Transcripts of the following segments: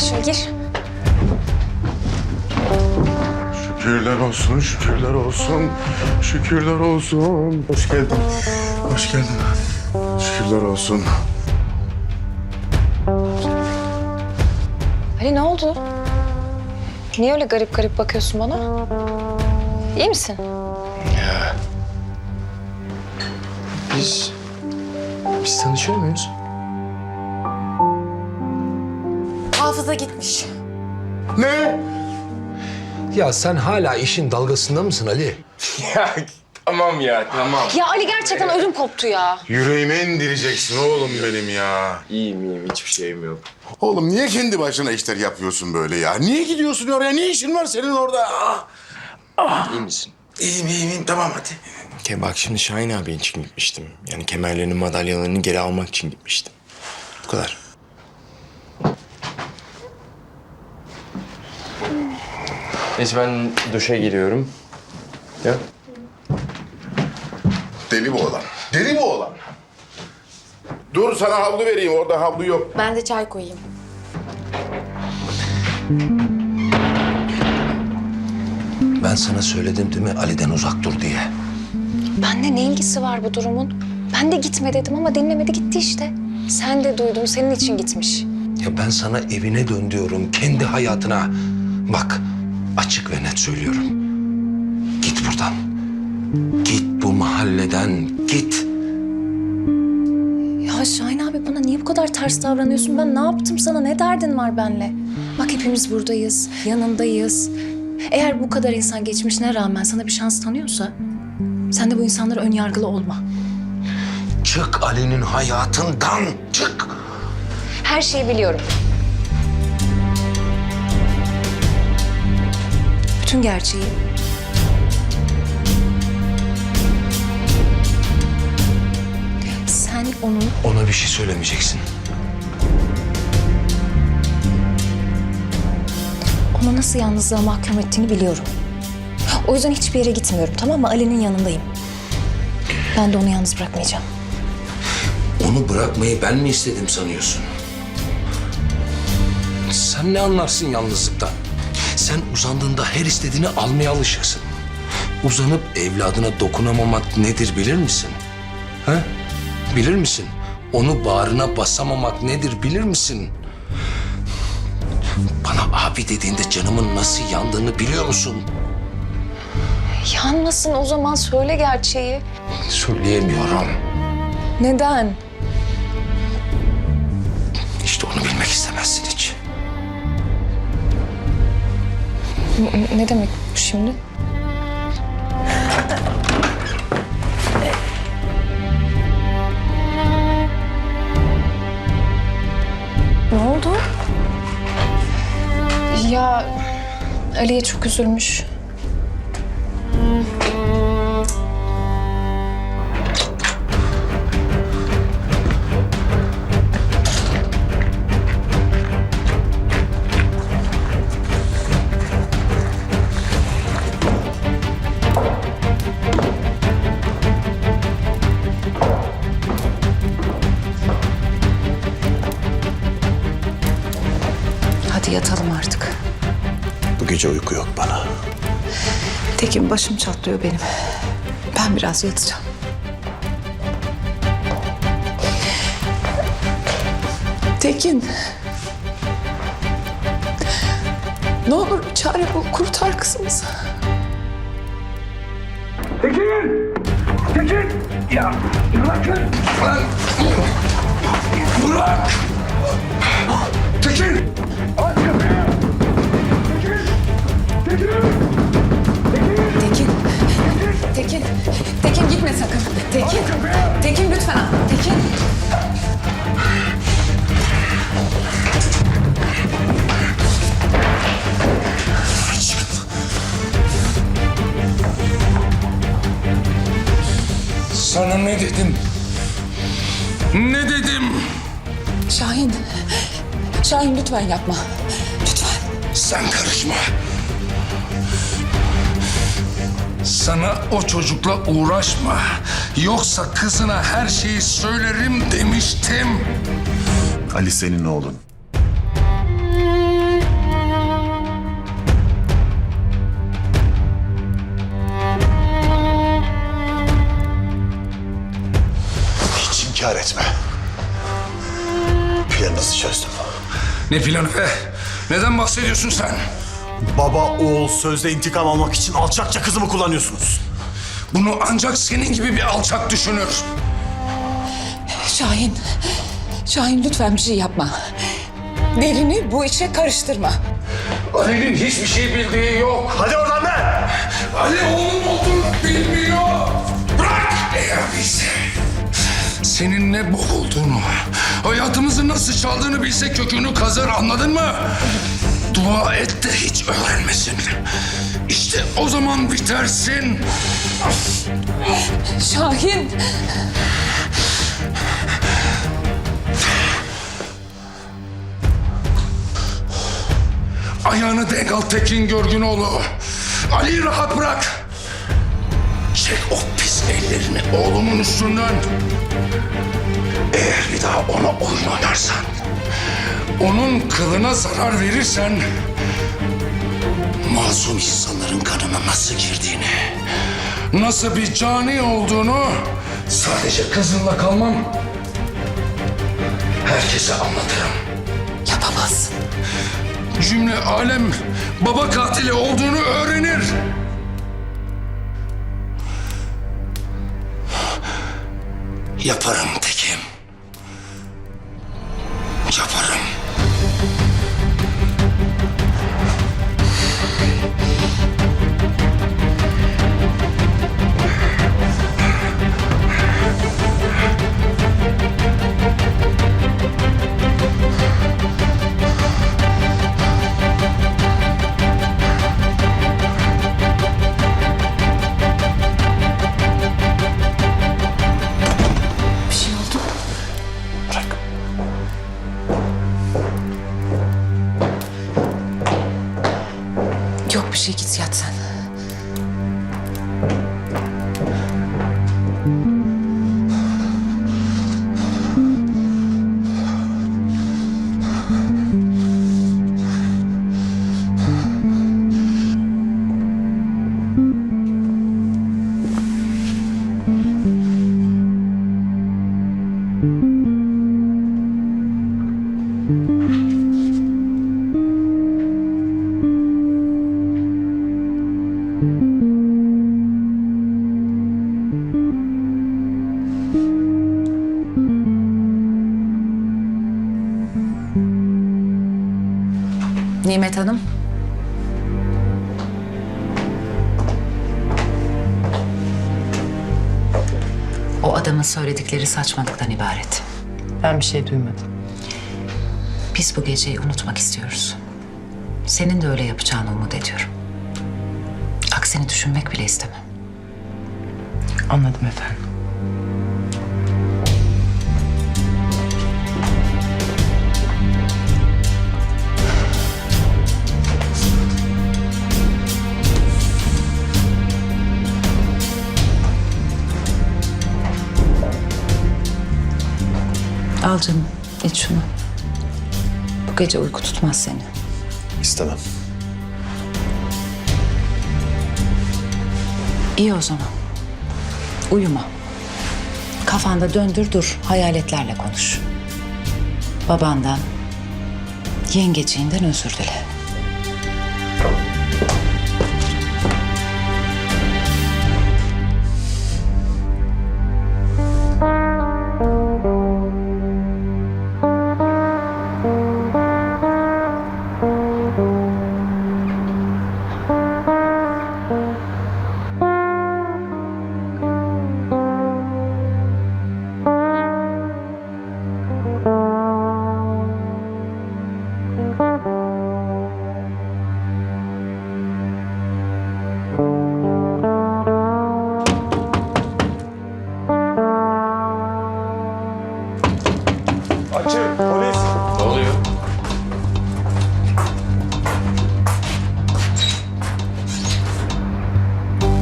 Gel şöyle gir. Şükürler olsun, şükürler olsun, şükürler olsun. Hoş geldin, hoş geldin. Şükürler olsun. Ali ne oldu? Niye öyle garip garip bakıyorsun bana? İyi misin? Biz... Biz tanışıyor muyuz? Hafıza gitmiş. Ne? Ya sen hala işin dalgasında mısın Ali? Ya tamam ya tamam. Ya Ali gerçekten ödüm koptu ya. Yüreğime indireceksin oğlum benim ya. İyiyim iyiyim hiçbir şeyim yok. Oğlum niye kendi başına işler yapıyorsun böyle ya? Niye gidiyorsun oraya? Ne işin var senin orada? Ah, İyi misin? iyiyim, iyiyim, iyiyim. Tamam hadi. Ke bak şimdi Şahin abi için gitmiştim. Yani kemerlerini madalyalarını geri almak için gitmiştim. Bu kadar. Neyse ben duşa giriyorum. Ya. Deli bu oğlan. Deli bu oğlan. Dur sana havlu vereyim. Orada havlu yok. Ben de çay koyayım. Ben sana söyledim değil mi Ali'den uzak dur diye. Bende ne ilgisi var bu durumun? Ben de gitme dedim ama dinlemedi gitti işte. Sen de duydun senin için gitmiş. Ya ben sana evine dön diyorum, kendi hayatına. Bak, açık ve net söylüyorum. Git buradan. Git bu mahalleden, git. Ya Şahin abi bana niye bu kadar ters davranıyorsun? Ben ne yaptım sana? Ne derdin var benle? Bak hepimiz buradayız, yanındayız. Eğer bu kadar insan geçmişine rağmen sana bir şans tanıyorsa... ...sen de bu insanlara ön yargılı olma. Çık Ali'nin hayatından, çık. Her şeyi biliyorum. Bütün gerçeği. Sen onun Ona bir şey söylemeyeceksin. onu nasıl yalnızlığa mahkum ettiğini biliyorum. O yüzden hiçbir yere gitmiyorum tamam mı? Ali'nin yanındayım. Ben de onu yalnız bırakmayacağım. Onu bırakmayı ben mi istedim sanıyorsun? Sen ne anlarsın yalnızlıktan? Sen uzandığında her istediğini almaya alışıksın. Uzanıp evladına dokunamamak nedir bilir misin? Ha? Bilir misin? Onu bağrına basamamak nedir bilir misin? Bana abi dediğinde canımın nasıl yandığını biliyor musun? Yanmasın o zaman söyle gerçeği. Söyleyemiyorum. Neden? İşte onu bilmek istemezsin hiç. Ne demek bu şimdi? Ne oldu? Ya Ali'ye çok üzülmüş. Tekin başım çatlıyor benim. Ben biraz yatacağım. Tekin. Ne olur bir çare bul, kurtar kızımızı. Tekin! Tekin! Ya bırakın! Bırak! Tekin! Aç kapıyı! Tekin! Tekin! Tekin. Tekin. Gitme sakın. Tekin. Tekin lütfen. Tekin. Sana ne dedim? Ne dedim? Şahin. Şahin lütfen yapma. Lütfen. Sen karışma. Sana o çocukla uğraşma. Yoksa kızına her şeyi söylerim demiştim. Ali senin oğlun. Hiç inkar etme. Planınızı çözdüm. Ne planı be? Neden bahsediyorsun sen? Baba oğul sözde intikam almak için alçakça kızımı kullanıyorsunuz. Bunu ancak senin gibi bir alçak düşünür. Şahin. Şahin lütfen bir şey yapma. Derini bu işe karıştırma. Ali'nin hiçbir şey bildiği yok. Hadi oradan be! Ali oğlum olduğunu bilmiyor. Bırak! Eğer bilse, senin ne bok olduğunu, hayatımızı nasıl çaldığını bilse kökünü kazır anladın mı? Dua et de hiç öğrenmesin. İşte o zaman bitersin. Şahin. Ayağını denk al Tekin Görgünoğlu. Ali'yi rahat bırak. Çek o pis ellerini oğlumun üstünden. Eğer bir daha ona oyun oynarsan, onun kılına zarar verirsen... ...masum insanların kanına nasıl girdiğini, nasıl bir cani olduğunu sadece kızınla kalmam. Herkese anlatırım. Yapamazsın. Cümle alem baba katili olduğunu öğrenir. Yaparım Tekim. Şey git yat sen. Nimet Hanım. O adamın söyledikleri saçmalıktan ibaret. Ben bir şey duymadım. Biz bu geceyi unutmak istiyoruz. Senin de öyle yapacağını umut ediyorum. Aksini düşünmek bile istemem. Anladım efendim. Al canım, iç şunu. Bu gece uyku tutmaz seni. İstemem. İyi o zaman. Uyuma. Kafanda döndür dur, hayaletlerle konuş. Babandan, yengeciğinden özür dile.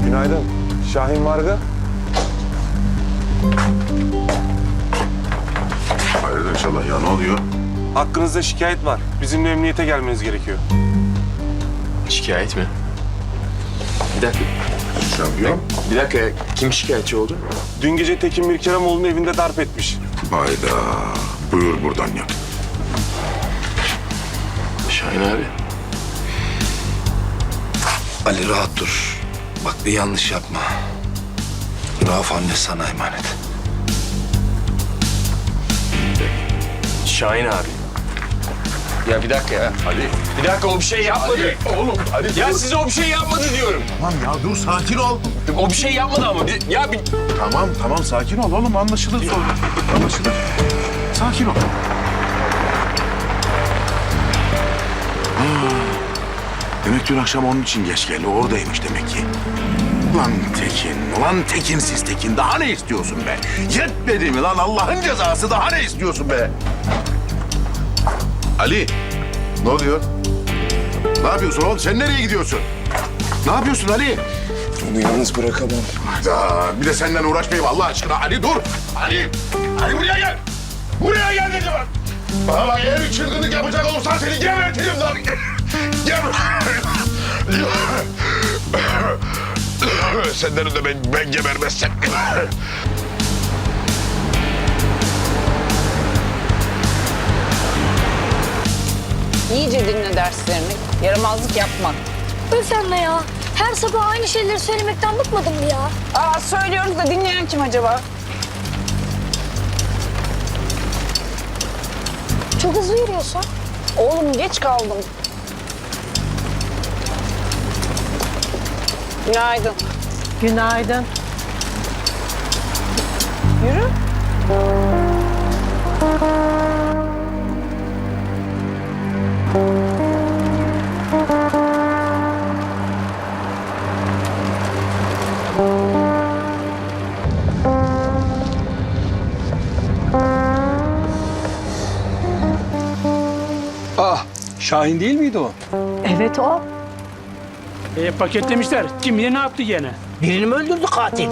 Günaydın. Şahin Varga. Hayırdır inşallah ya ne oluyor? Hakkınızda şikayet var. Bizimle emniyete gelmeniz gerekiyor. Şikayet mi? Bir dakika. Şampiyon. Bir dakika. Kim şikayetçi oldu? Dün gece Tekin Mirkeremoğlu'nun evinde darp etmiş. Hayda. Buyur buradan yak. Şahin abi. Ali rahat dur. Bak bir yanlış yapma. Rauf anne sana emanet. Şahin abi. Ya bir dakika ya. Hadi. Bir dakika o bir şey yapmadı. Oğlum hadi. Ya size o bir şey yapmadı diyorum. Tamam ya dur sakin ol. O bir şey yapmadı ama. Bir- Ya bir... Tamam tamam sakin ol oğlum anlaşılır sonra. Anlaşılır. Sakin ol. Demek dün akşam onun için geç geldi. Oradaymış demek ki. Lan Tekin, lan Tekinsiz Tekin. Daha ne istiyorsun be? Yetmedi mi lan Allah'ın cezası? Daha ne istiyorsun be? Ali, ne oluyor? Ne yapıyorsun oğlum? Sen nereye gidiyorsun? Ne yapıyorsun Ali? Onu yalnız bırakamam. Hayda, bir de senden uğraşmayayım Allah aşkına. Ali dur. Ali, Ali buraya gel. Buraya gel dedim. Bana bak eğer bir çılgınlık yapacak olursan seni gebertirim lan. Geber. Senden önce ben, ben gebermezsem. İyice dinle derslerini. Yaramazlık yapma. Öf anne ya. Her sabah aynı şeyleri söylemekten bıkmadın mı ya? Aa söylüyoruz da dinleyen kim acaba? Çok hızlı yürüyorsun. Oğlum geç kaldım. Günaydın. Günaydın. Yürü. Şahin değil miydi o? Evet o. E, paketlemişler. Kim bilir ne yaptı gene? Birini mi öldürdü katil?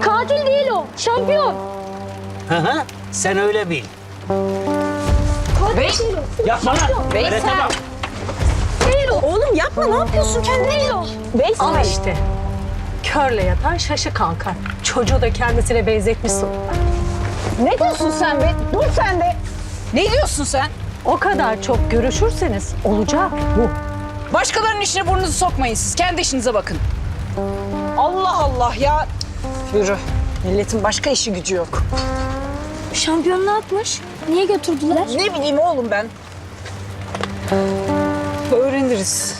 Katil değil o. Şampiyon. Hı hı. Sen öyle bil. Katil değil o. Yapma lan. Veysel. Değil o. Oğlum yapma ne yapıyorsun kendine? Değil o. Veysel. işte. Körle yatan şaşı kalkar. Çocuğu da kendisine benzetmişsin. Ne diyorsun sen be? Dur sen de. Ne diyorsun sen? O kadar çok görüşürseniz olacak bu. Başkalarının işine burnunuzu sokmayın siz. Kendi işinize bakın. Allah Allah ya. Yürü. Milletin başka işi gücü yok. Şampiyon ne yapmış? Niye götürdüler? Ne bileyim oğlum ben. Öğreniriz.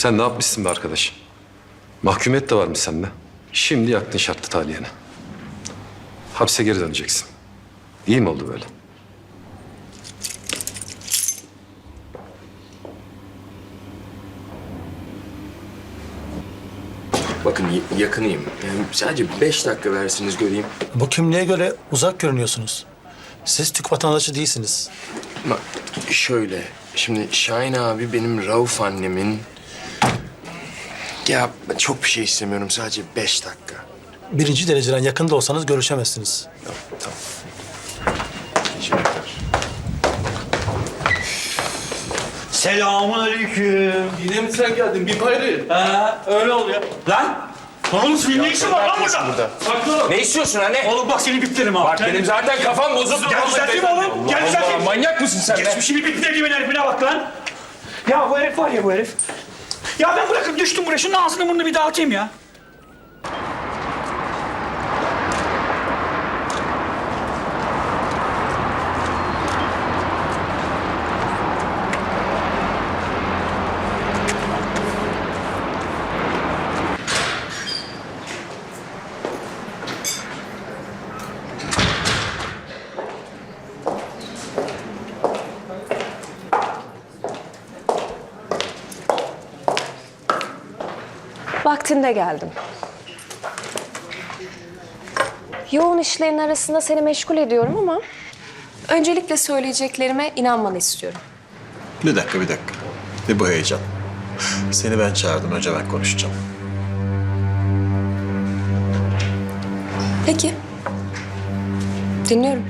Sen ne yapmışsın be arkadaş? Mahkumiyet de varmış sende. Şimdi yaktın şartlı taliyeni. Hapse geri döneceksin. İyi mi oldu böyle? Bakın y- yakınıyım. Yani sadece beş dakika versiniz göreyim. Bu kimliğe göre uzak görünüyorsunuz. Siz Türk vatandaşı değilsiniz. Bak şöyle. Şimdi Şahin abi benim Rauf annemin... Ya çok bir şey istemiyorum. Sadece beş dakika. Birinci dereceden yakında olsanız görüşemezsiniz. Tamam, tamam. Teşekkürler. Selamun aleyküm. Yine mi sen geldin? Bir payrı. Ha, öyle oluyor. Lan! Oğlum senin ne işin var lan burada? burada. Ne istiyorsun anne? Oğlum bak seni biplerim ha. Bak benim zaten kafam bozuk. Gel düzelteyim oğlum. Gel düzelteyim. Manyak mısın sen be? Geçmişini biplediğimin herifine bak lan. Ya bu herif var ya bu herif. Ya ben bırakıp düştüm buraya. Şunun ağzını burnunu bir dağıtayım ya. Vaktinde geldim. Yoğun işlerin arasında seni meşgul ediyorum ama... ...öncelikle söyleyeceklerime inanmanı istiyorum. Bir dakika bir dakika. Ne bu heyecan? Seni ben çağırdım. Önce ben konuşacağım. Peki. Dinliyorum.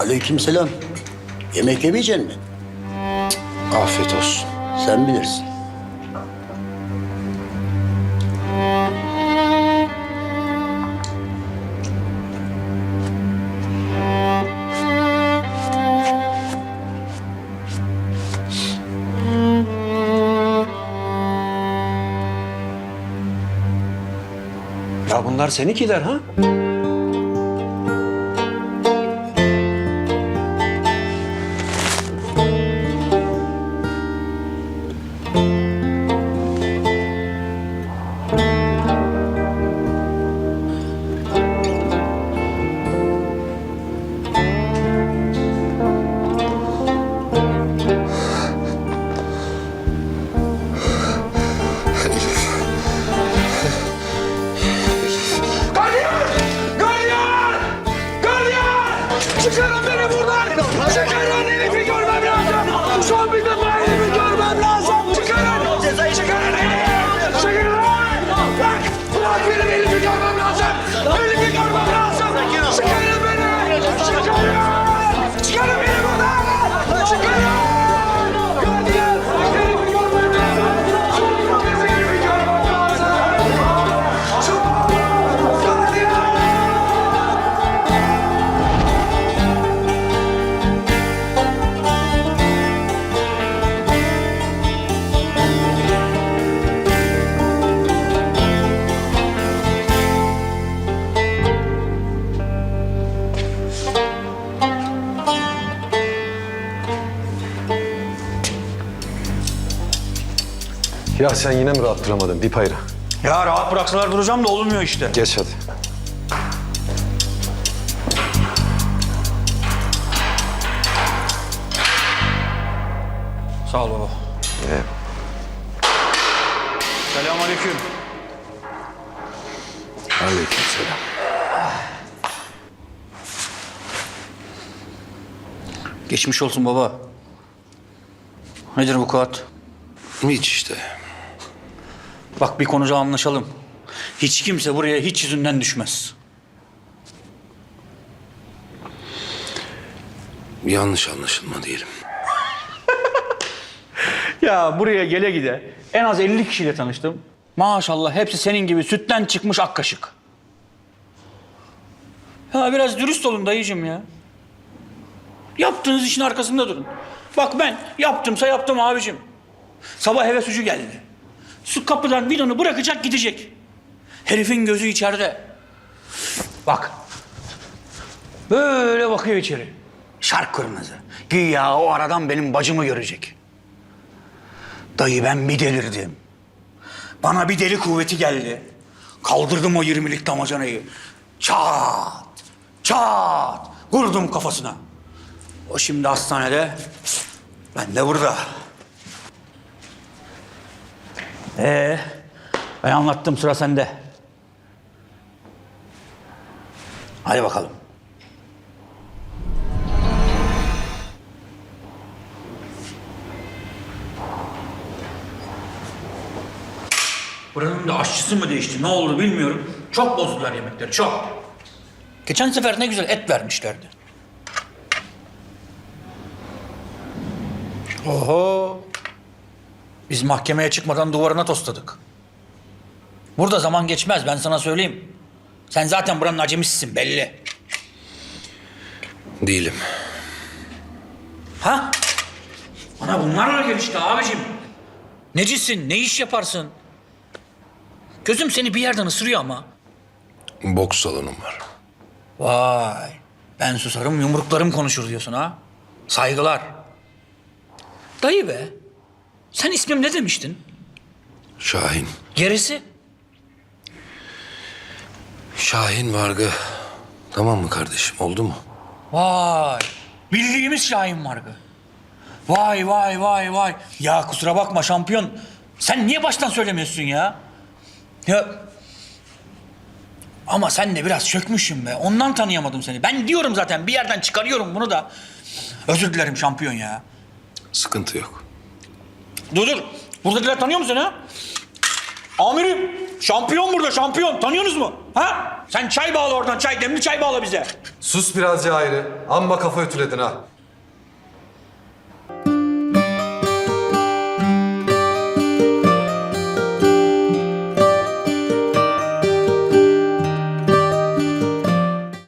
Aleykümselam. Yemek yemeyecek mi? Afiyet olsun. Sen bilirsin. Ya bunlar seninkiler ha? Sen yine mi rahat duramadın bir payra? Ya rahat bıraksalar duracağım da olmuyor işte. Geç hadi. Sağ ol baba. Selamünaleyküm. Aleykümselam. Geçmiş olsun baba. Nedir bu kağıt? Hiç işte. Bak bir konuda anlaşalım. Hiç kimse buraya hiç yüzünden düşmez. Yanlış anlaşılma diyelim. Ya buraya gele gide en az 50 kişiyle tanıştım. Maşallah hepsi senin gibi sütten çıkmış ak kaşık. Ya biraz dürüst olun dayıcım ya. Yaptığınız işin arkasında durun. Bak ben yaptımsa yaptım abicim. Sabah eve sucu geldi. Su kapıdan bidonu bırakacak gidecek. Herifin gözü içeride. Bak. Böyle bakıyor içeri. Şark kırmızı. Güya o aradan benim bacımı görecek. Dayı ben bir delirdim. Bana bir deli kuvveti geldi. Kaldırdım o 20'lik damacanayı. Çat, çat. Vurdum kafasına. O şimdi hastanede. Ben de burada. Ee, ben anlattım sıra sende. Hadi bakalım. Buranın da aşçısı mı değişti ne oldu bilmiyorum. Çok bozdular yemekleri çok. Geçen sefer ne güzel et vermişlerdi. Oho. Biz mahkemeye çıkmadan duvarına tosladık. Burada zaman geçmez ben sana söyleyeyim. Sen zaten buranın acemisisin belli. Değilim. Ha? Bana bunlarla gel işte abicim. Necisin, ne iş yaparsın? Gözüm seni bir yerden ısırıyor ama. Boks salonum var. Vay. Ben susarım yumruklarım konuşur diyorsun ha. Saygılar. Dayı be. Sen ismim ne demiştin? Şahin. Gerisi? Şahin Vargı Tamam mı kardeşim? Oldu mu? Vay. Bildiğimiz Şahin Margı. Vay vay vay vay. Ya kusura bakma şampiyon. Sen niye baştan söylemiyorsun ya? Ya ama sen de biraz çökmüşsün be. Ondan tanıyamadım seni. Ben diyorum zaten bir yerden çıkarıyorum bunu da. Özür dilerim şampiyon ya. Sıkıntı yok. Dur dur. Buradakiler tanıyor musun ha? Amirim. Şampiyon burada şampiyon. Tanıyorsunuz mu? Ha? Sen çay bağla oradan çay. Demli çay bağla bize. Sus biraz ayrı. Amma kafa ütüledin ha.